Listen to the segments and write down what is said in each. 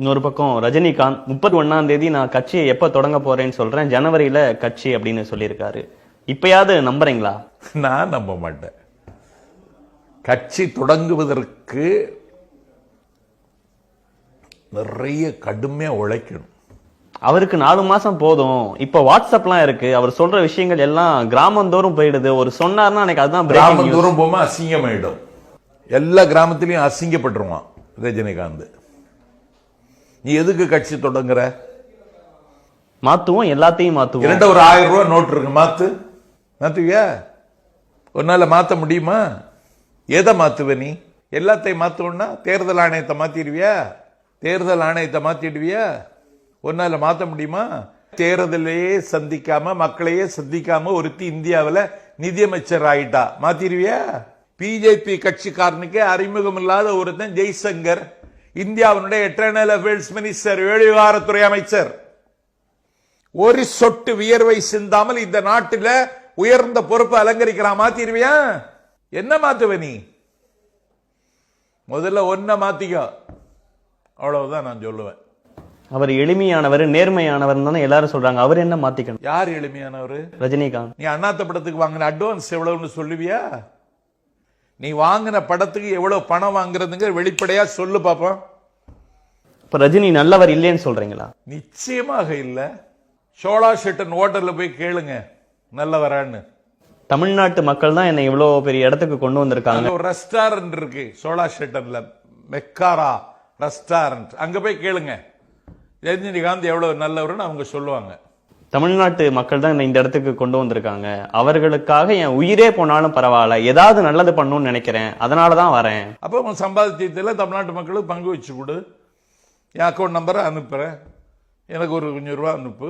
இன்னொரு பக்கம் ரஜினிகாந்த் முப்பத்தி ஒன்னாம் தேதி நான் கட்சியை எப்ப தொடங்க போறேன்னு சொல்றேன். ஜனவரியில கட்சி அப்படின்னு சொல்லியிருக்காரு. இப்பயாவது நம்புறீங்களா? நான் நம்ப மாட்டேன். கட்சி தொடங்குவதற்கு நிறைய கடுமையா உழைக்கணும். அவருக்கு நாலு மாசம் போதும். இப்ப வாட்ஸ்அப்லாம் இருக்கு. அவர் சொல்ற விஷயங்கள் எல்லாம் கிராமந்தோறும் போயிடுது. ஒரு சொன்னார்னா எனக்கு அதுதான். தூரம் போமா அசிங்கமாயிடும். எல்லா கிராமத்திலையும் அசிங்கப்பட்டுருவான் ரஜினிகாந்த். நீ எதுக்கு கட்சி தொடங்குற? மாத்துவோம் எல்லாத்தையும் மாத்துவோம். இரண்ட ஒரு ஆயிரம் ரூபாய் நோட் இருக்கு மாத்து. மாத்துவியா? உன்னால மாத்த முடியுமா? எதை மாத்துவ நீ? எல்லாத்தையும் மாத்தணும்னா தேர்தல் ஆணையத்தை மாத்திடுவியா? தேர்தல் ஆணையத்தை மாத்திடுவியா? உன்னால மாத்த முடியுமா? தேர்தலையே சந்திக்காம மக்களையே சந்திக்காம ஒருத்தி இந்தியாவுல நிதியமைச்சர் ஆயிட்டா. மாத்திடுவியா? பிஜேபி கட்சிக்காரனுக்கே அறிமுகம் இல்லாத ஒருத்தன் ஜெய்சங்கர். இந்தியாவினுடைய எட்டர்னல் அஃபேர்ஸ் மினிஸ்டர் வெளிவிவகாரத்துறை அமைச்சர். ஒரு சொட்டு வியர்வை சிந்தாமல் இந்த நாட்டில உயர்ந்த பொறுப்பு அலங்கரிக்கிறான் மாத்திருவியா? என்ன மாத்துவ நீ? முதல்ல ஒன்ன மாத்திக்கோ. அவ்வளவுதான் நான் சொல்லுவேன். அவர் எளிமையானவர் நேர்மையானவர் தானே எல்லாரும் சொல்றாங்க. அவர் என்ன மாத்திக்கணும்? யார் எளிமையானவரு? ரஜினிகாந்த். நீ அண்ணாத்த படத்துக்கு வாங்கின அட்வான்ஸ் எவ்வளவுன்னு சொல்லுவியா? நீ வாங்கின படத்துக்கு எவ்வளவு பணம் வாங்குறதுங்க வெளிப்படையா சொல்லு பாப்போம் இப்ப ரஜினி நல்லவர் இல்லைன்னு சொல்றீங்களா? நிச்சயமாக இல்ல. சோழா ஷெட்டன் ஹோட்டல்ல போய் கேளுங்க நல்லவரான்னு. தமிழ்நாட்டு மக்கள் தான் என்னை இவ்வளவு பெரிய இடத்துக்கு கொண்டு வந்திருக்காங்க. ஒரு ரெஸ்டாரண்ட் இருக்கு சோழா ஷெட்டன்ல மெக்காரா ரெஸ்டாரண்ட். அங்க போய் கேளுங்க. ரஜினிகாந்த் எவ்வளவு நல்லவர்னு அவங்க சொல்லுவாங்க. தமிழ்நாட்டு மக்கள் தான் என்னை இந்த இடத்துக்கு கொண்டு வந்திருக்காங்க. அவர்களுக்காக என் உயிரே போனாலும் பரவாயில்ல. ஏதாவது நல்லது பண்ணணும்னு நினைக்கிறேன். அதனால தான் வரேன். அப்போ உன் சம்பாதிச்சதுல தமிழ்நாட்டு மக்களுக்கு பங்கு வச்சு கொடு. என் அக்கௌண்ட் நம்பரை அனுப்புகிறேன் எனக்கு ஒரு கொஞ்சம் ரூபா அனுப்பு.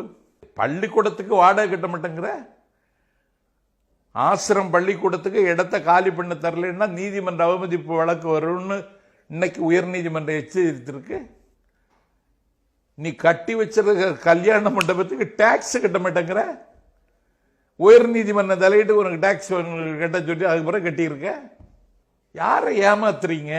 பள்ளிக்கூடத்துக்கு வாடகை கட்ட மாட்டேங்கிற? ஆசிரம் பள்ளிக்கூடத்துக்கு இடத்த காலி பண்ண தரலைன்னா நீதிமன்ற அவமதிப்பு வழக்கு வரும்னு இன்னைக்கு உயர்நீதிமன்றம் எச்சரித்திருக்கு. நீ கட்டி வச்சிருக்க கல்யாண மண்டபத்துக்கு டாக்ஸ் கட்ட மாட்டேங்கிற? உயர் நீதிமன்றம் தலையிட்டு உனக்கு டாக்ஸ் கட்ட சொல்லி அதுக்கு பிறகு கட்டியிருக்க? யாரை ஏமாத்துறீங்க?